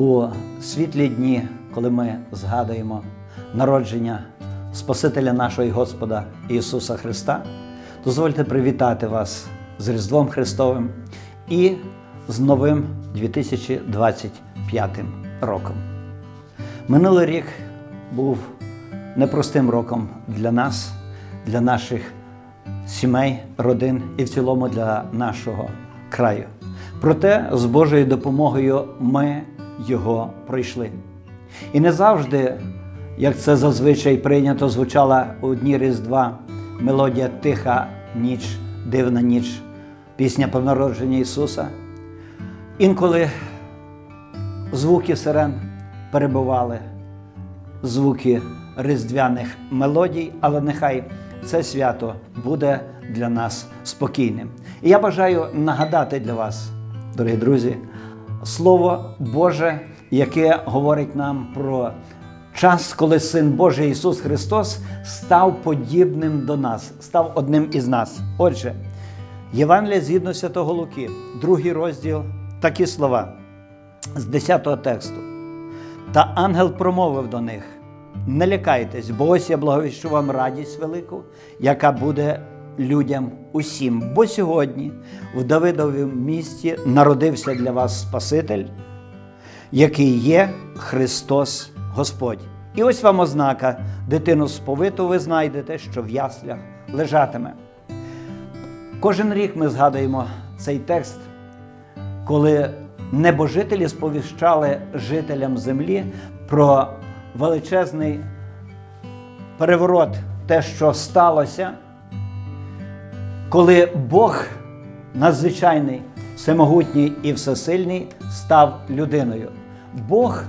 У світлі дні, коли ми згадуємо народження Спасителя нашого і Господа Ісуса Христа, дозвольте привітати вас з Різдвом Христовим і з новим 2025 роком. Минулий рік був непростим роком для нас, для наших сімей, родин і в цілому для нашого краю. Проте з Божою допомогою ми його пройшли. І не завжди, як це зазвичай прийнято, звучала у дні Різдва мелодія Тиха ніч, дивна ніч, пісня про народження Ісуса. Інколи звуки сирен перебували, звуки різдвяних мелодій, але нехай це свято буде для нас спокійним. І я бажаю нагадати для вас, дорогі друзі, Слово Боже, яке говорить нам про час, коли Син Божий Ісус Христос став подібним до нас, став одним із нас. Отже, Євангелія згідно Святого Луки, другий розділ, такі слова з 10-го тексту. Та ангел промовив до них: не лякайтесь, бо ось я благовіщу вам радість велику, яка буде людям усім. Бо сьогодні в Давидовому місті народився для вас Спаситель, який є Христос Господь. І ось вам ознака, дитину сповиту ви знайдете, що в яслях лежатиме. Кожен рік ми згадуємо цей текст, коли небожителі сповіщали жителям землі про величезний переворот, те, що сталося, коли Бог надзвичайний, всемогутній і всесильний став людиною. Бог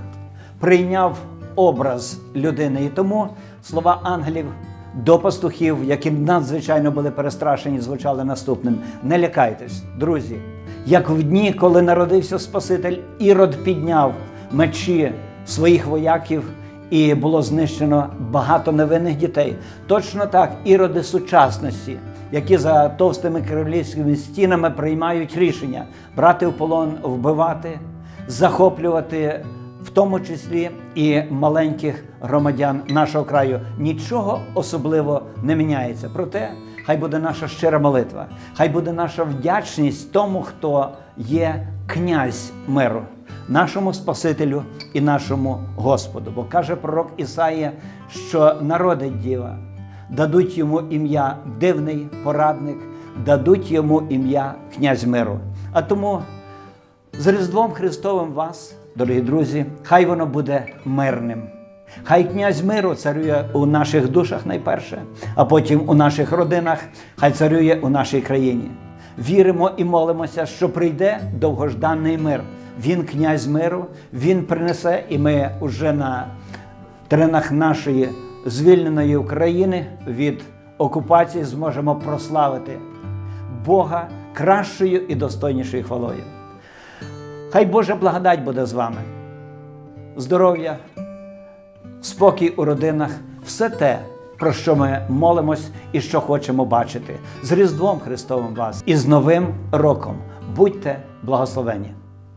прийняв образ людини, і тому слова ангелів до пастухів, які надзвичайно були перестрашені, звучали наступним: не лякайтесь, друзі. Як в дні, коли народився Спаситель, Ірод підняв мечі своїх вояків і було знищено багато невинних дітей. Точно так, іроди сучасності, які за товстими королівськими стінами приймають рішення брати в полон, вбивати, захоплювати. В тому числі і маленьких громадян нашого краю нічого особливо не міняється. Проте хай буде наша щира молитва, хай буде наша вдячність тому, хто є князь миру, нашому Спасителю і нашому Господу. Бо каже пророк Ісаїя, що народить діва, дадуть йому ім'я дивний порадник, дадуть йому ім'я князь миру. А тому з Різдвом Христовим вас, дорогі друзі, хай воно буде мирним. Хай князь миру царює у наших душах найперше, а потім у наших родинах, хай царює у нашій країні. Віримо і молимося, що прийде довгожданий мир. Він князь миру, він принесе, і ми вже на теренах нашої звільненої України від окупації зможемо прославити Бога кращою і достойнішою хвалою. Хай Божа благодать буде з вами. Здоров'я, спокій у родинах, все те, про що ми молимось і що хочемо бачити. З Різдвом Христовим вас і з Новим роком. Будьте благословені!